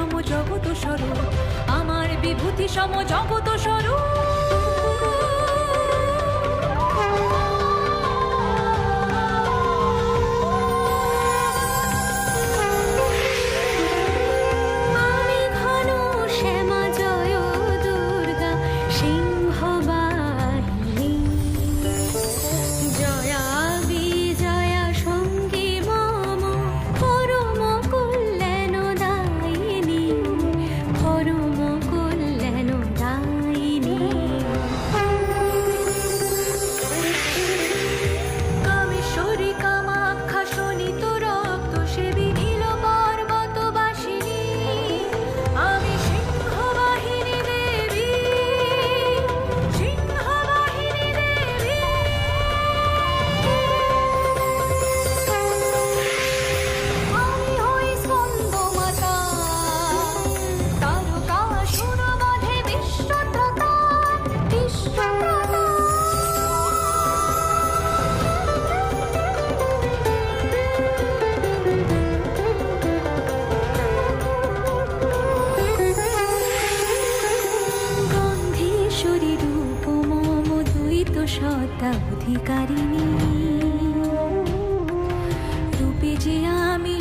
সম জগত স্বরূপ। আমার বিভূতি সম জগত সত্তা অধিকারিণী রূপে যে আমি